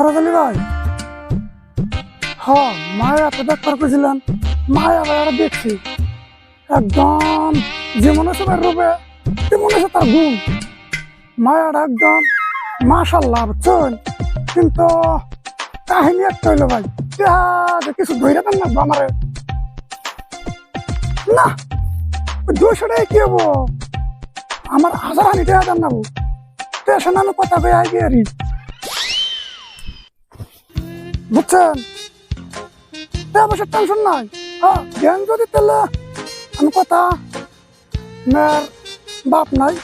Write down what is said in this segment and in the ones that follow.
হরদলি ভাই। হ্যাঁ মায়ের এত ডাক্তার করেছিলেন মায়ের আবার আরও দেখছি। একদম যেমন আছে তার রূপে, তেমন আছে তার গুণ। মায়ের একদম মাশাল্লাহ, বুঝছেন? কিন্তু কাহিনী একটা হইল ভাই কিছু ধৈর্য দেন না আমারে। না দুশো টাকা কি হব? আমার হাজার হানি টাকা দেন না বউ স্টেশনে আমি কথা কয়ে আই গিয়ে বুঝছেন? পয়সার টেনশন নাই। হ্যাঁ জ্ঞান যদি তাহলে আমি কথা, মেয়ের বাপ নাই,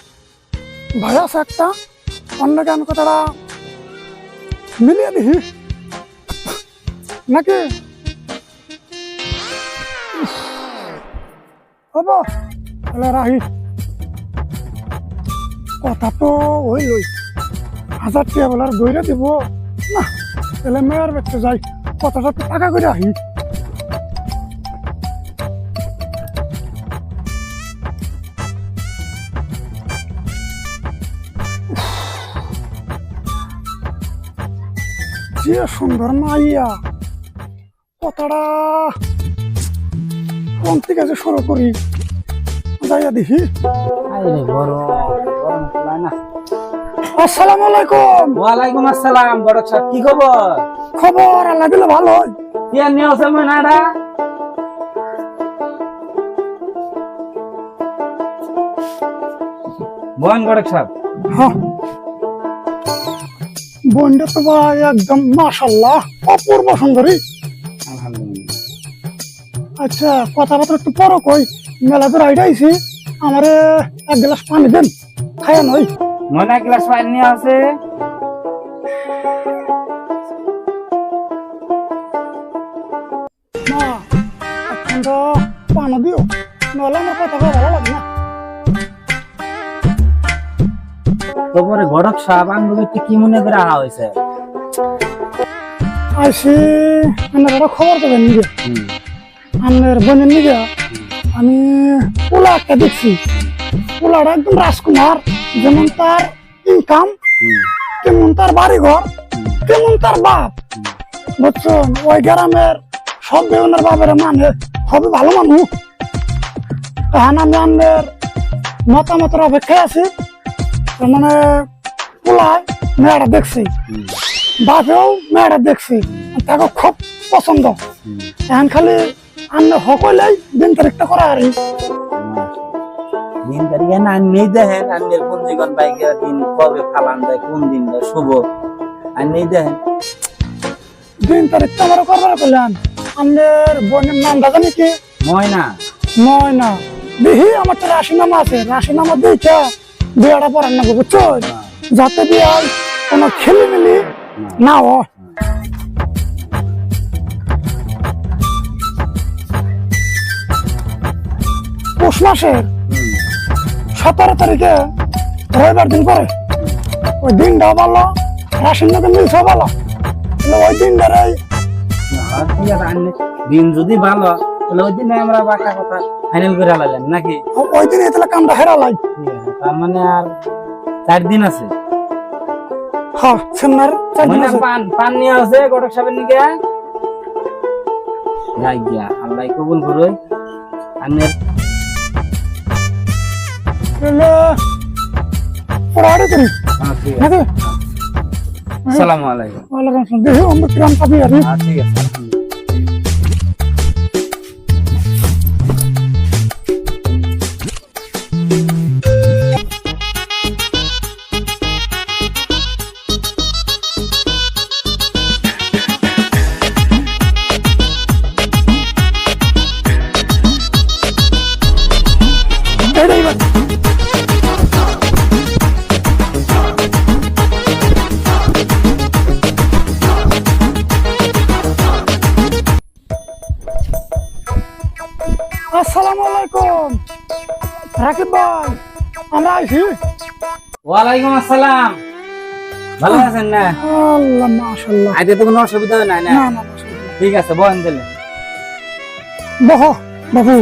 ভাই আছে একটা অন্যকে আমি কথাটা মিলিয়ে দিহি। নাকি? হব, তাহলে রাহি। কথা তো ওই লই হাজার টাকা বলার দৈরে দিব। না, তাহলে মেয়ের যাই, কথাটা তো টাকা করে আহি যে সুন্দর মাইয়া, কথাটা কোন থেকে শুরু করি? যাইয়া দেখি। না। আসসালামু আলাইকুম। ওয়ালাইকুম আসসালাম বড় সাহেব কি খবর? খবর আল্লাহ দিলে ভালো হয়। নিয়ে আসে মনাডা বন বড় সাহেব। তো ভাই একদম মাশাল্লাহ অপূর্ব সুন্দরী। আলহামদুলিল্লাহ। আচ্ছা কথাবার্তা একটু পরো কই। মেলা তো রাইড আইছি। আমারে এক গ্লাস পানি দেন। খায়া নই মনে গ্লাস পানি নিয়ে আসে। না এখন তো পানি দিও। নাহলে আমার কথা ভালো লাগে না। তারপরে গড়ক সাহেব আঙ্গুলিতে কি মনে করে আহা হয়েছে আইসি আমার খবর দেবেন আমার বোনের নিগে আমি পোলা একটা দেখছি। পোলাটা একদম রাজকুমার যেমন তার ইনকাম তেমন তার বাড়ি ঘর তেমন তার বাপ। বুঝছেন? ওই গ্রামের সব বেগুনের বাপের মানে হবে ভালো মানুষ। এখন আমি আমাদের মতামতের অপেক্ষায় আছি। মানে পোলায় মেয়েটা দেখছি। বাপেও মেয়েটা দেখছি। তাকে খুব পছন্দ। এখন খালি আন্নে সকলেই দিন তারিখটা করা আর। দিন তারিখে না নেই দেখেন আন্নের পঞ্জীকরণ বাইকের দিন কবে ফালান দেয় কোন দিন দেয় শুভ। আর নেই দেখেন দিন তারিখটা আমার করবার করলেন আমাদের বোনের নামটা জানি কি? ময়না। ময়না। দেখি আমার তো রাশিনামা আছে রাশিনামা দেখে বিয়েটা পড়ার না বুঝছ? যাতে বিয়ায় কোনো খেলি মিলি না হয়। পৌষ মাসের সতেরো তারিখে রবিবার দিন পরে। ওই দিনটাও ভালো রাশির লোকে মিলছে ভালো। ওই দিনটারে আর ঠিক দিন যদি ভালো তাহলে ওই দিনে আমরা বাকা কথা ফাইনাল করে আলাইলাম নাকি? ওই দিনে তাহলে কামটা হেরালাই তার মানে আর চার দিন আছে। হ্যাঁ সেমনার চার দিন আছে। পান পান নিয়ে আছে গটক সাহেবের নিকে? যাই গিয়া আল্লাহ কবুল করুই আন্নের পড়াড়ি করি হ্যাঁ, নাকি? আসসালামু আলাইকুম। ওয়ালাইকুম আসসালাম। দেখি আমরা কিরাম পাবি আর। হ্যাঁ, ঠিক আছে। ভাই আমরা আইছি। ওয়ালাইকুম আসসালাম। ভালো আছেন না? আল্লাহ মাশাল্লাহ আইতে তো কোনো অসুবিধা হয় না। ঠিক আছে বহেন দিলে বহ বাবু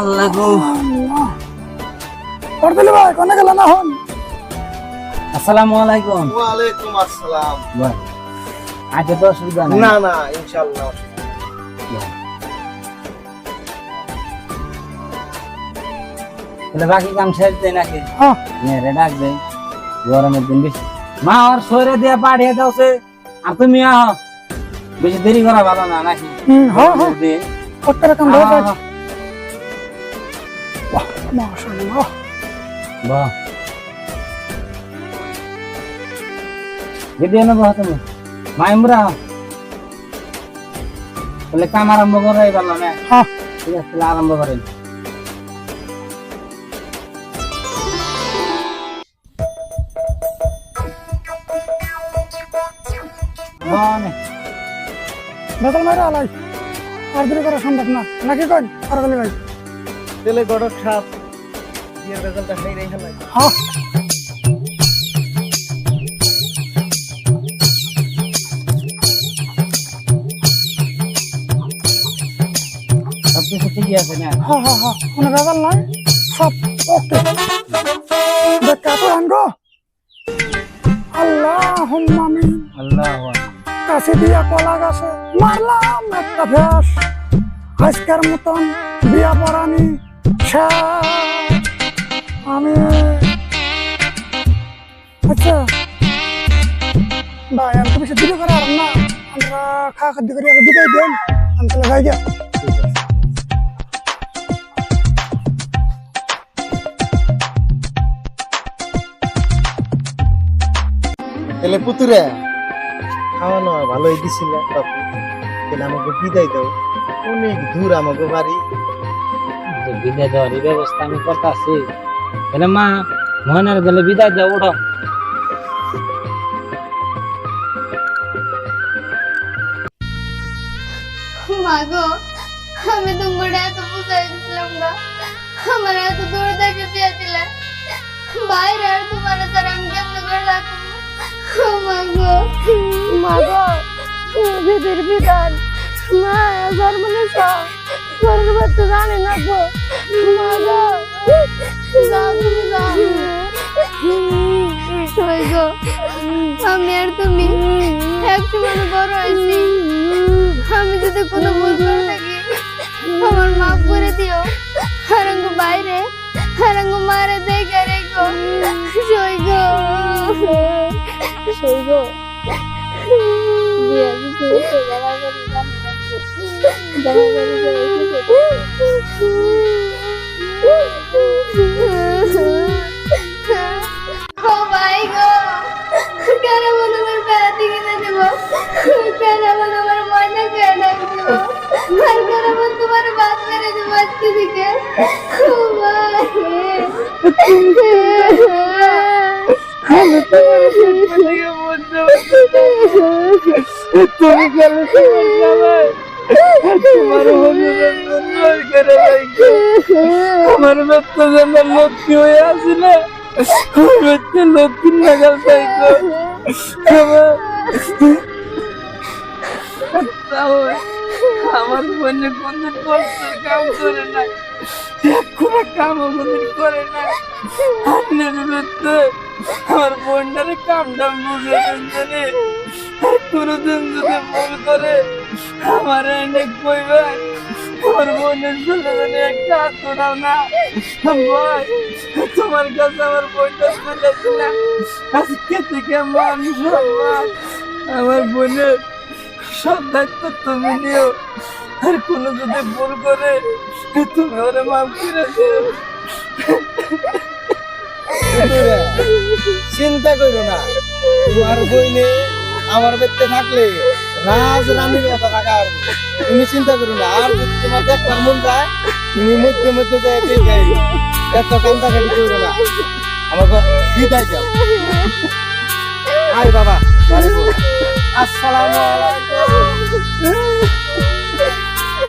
আল্লাহ গো। ভাই কোনে গেল না হন আসসালামু আলাইকুম। ওয়ালাইকুম আসসালাম। আইতে তো অসুবিধা নাই। না না ইনশাআল্লাহ তাহলে বাকি কাম শেষ দেয় নাকি? হ্যাঁ। মেয়েরে ডাক দেয় গরমের দিন বেশি। মা ওর শরীরে দিয়ে পাঠিয়ে দাওছে আর তুমি আহ বেশি দেরি করা ভালো না নাকি? হ্যাঁ হ্যাঁ কত রকম বাহ মাশাল্লাহ বাহ। গেদি এনে বহ তুমি? মাইমরা তাহলে কাম আরম্ভ করে পারল না? হ্যাঁ। ঠিক আছে তাহলে আরম্ভ করেন। মানে? বেতন মাইরা আলাই। আর দেরি করা সম্ভব না। নাকি কই করদিলি ভাই। তেলে গড়ক সাপ। বিয়ের রেজাল্টটা সেই রেখে হ্যাঁ। সব ঠিকই আছে না হ্যাঁ হ্যাঁ হ্যাঁ কোনো ব্যাপার নাই সব ওকে। কাপড় আনগো আল্লাহ আমিন। আল্লাহ কাছে দিয়া কলা গাছে মারলাম একটা ভ্যাস আজকের মতন বিয়া পড়ানি। আমি আচ্ছা। ভাই আমি তো বেশি দিলে করে আর না। আমরা খা খাদ্য করে দিতেই দেন। আমি তাহলে যাই। গিয়া তেলে পুতুরে। খাওয়ানো ভালোই দিছিল বাপু। তেলে আমাকে বিদায় দাও। অনেক দূর আমাকে বাড়ি। বিদায় দেওয়ার এই ব্যবস্থা আমি করতেছি। তাহলে মা মহনের গেলে বিদায় দেওয়া ওঠো। মাগো আমি তোমার এত বুঝাই দিছিলাম না। আমার এত দূর থেকে বিয়ে দিলে। বাইরে আর তোমার তার আমি কেমন করে রাখব মাগো বিধান মা জানে না তুমি সই আমি আর তুমি একটু বড় হয়েছি। আমি যদি কোনো ভুল থাকি, আমার করে দিও। হারাঙ্গ বাইরে, হারাঙ্গ মারে দেখে রেখো। তো। ভাই গো মনে তোমার বাদ মেরে দেবো আজকে থেকে? ভাই তুমি গেলে তোমার আমার বাচ্চা যেন লক্ষ্মী হয়ে আসিল আমার বাচ্চা লক্ষ্মী নাগাল পাইতো আমার বোনে কোনদিন কাম করে না কোনো কাম কোনদিন করে না বাচ্চা আমার বোনটারে কামটা বুঝে জানে কোনদিন যদি ভুল করে আমার এনে কইবেন আমার বোনের ছেলে একটা হাত তোলাও না। ভাই, তোমার কাছে আমার বোনটা বলেছিলাম আজকে থেকে মান সম্মান, আমার বোনের সব দায়িত্ব তুমি নিও। আর কোনো যদি ভুল করে, তুমি ওরে মাফ করে দিও। চিন্তা করো না। তোমার বইনে আমার বেঁচে থাকলে রাজ রানীর মতো থাকা তুমি চিন্তা করো না, আর যদি তোমার দেখবার মন যায়, তুমি মধ্যে মধ্যে যায় ঠিক আছে এত কান্দাকাটি করো না। আমাকে বিদায় দাও। আয় বাবা আসসালামু আলাইকুম।